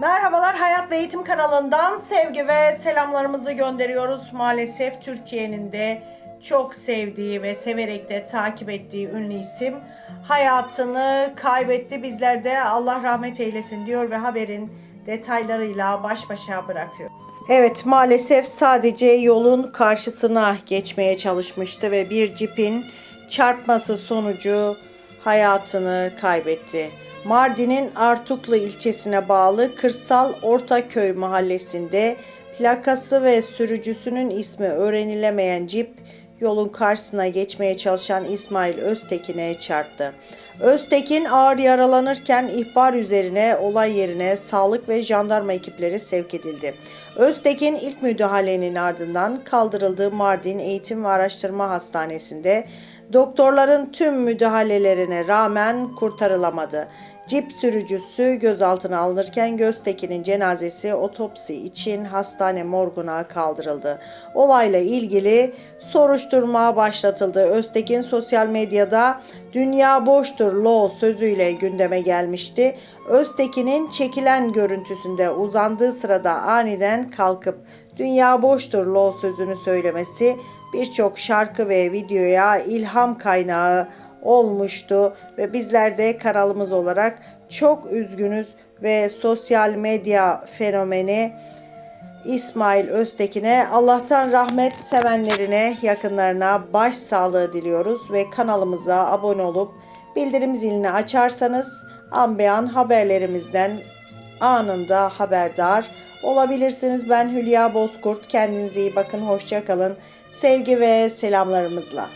Merhabalar Hayat ve Eğitim kanalından sevgi ve selamlarımızı gönderiyoruz. Maalesef Türkiye'nin de çok sevdiği ve severek de takip ettiği ünlü isim hayatını kaybetti. Bizler de Allah rahmet eylesin diyor ve haberin detaylarıyla baş başa bırakıyor. Evet maalesef sadece yolun karşısına geçmeye çalışmıştı ve bir cipin çarpması sonucu hayatını kaybetti. Mardin'in Artuklu ilçesine bağlı Kırsal Ortaköy mahallesinde plakası ve sürücüsünün ismi öğrenilemeyen cip yolun karşısına geçmeye çalışan İsmail Öztekin'e çarptı. Öztekin ağır yaralanırken ihbar üzerine olay yerine sağlık ve jandarma ekipleri sevk edildi. Öztekin ilk müdahalenin ardından kaldırıldığı Mardin Eğitim ve Araştırma Hastanesi'nde doktorların tüm müdahalelerine rağmen kurtarılamadı. Cip sürücüsü gözaltına alınırken Göztekin'in cenazesi otopsi için hastane morguna kaldırıldı. Olayla ilgili soruşturma başlatıldı. Öztekin sosyal medyada dünya boştur lo sözüyle gündeme gelmişti. Öztekin'in çekilen görüntüsünde uzandığı sırada aniden kalkıp dünya boştur lo sözünü söylemesi birçok şarkı ve videoya ilham kaynağı olmuştu ve bizler de kanalımız olarak çok üzgünüz ve sosyal medya fenomeni İsmail Öztekin'e Allah'tan rahmet sevenlerine, yakınlarına başsağlığı diliyoruz ve kanalımıza abone olup bildirim zilini açarsanız an be an haberlerimizden anında haberdar olabilirsiniz. Ben Hülya Bozkurt. Kendinize iyi bakın. Hoşça kalın. Sevgi ve selamlarımızla.